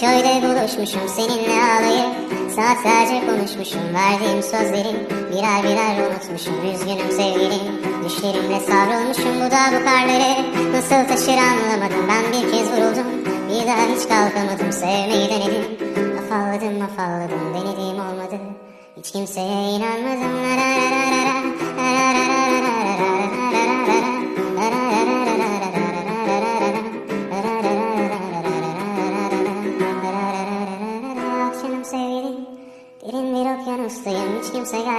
Kadıköy'de buluşmuşum Seninle ağlayıp saatlerce konuşmuşum Verdiğim sözleri birer birer unutmuşum Üzgünüm sevgilim, düşlerimle savrulmuşum Bu da bu karları nasıl taşır anlamadım Ben bir kez vuruldum, bir daha hiç kalkamadım Sevmeyi denedim, afalladım afalladım Denediğim olmadı, hiç kimseye inanmadım La derin bir okyanustayım Hiç kimse gel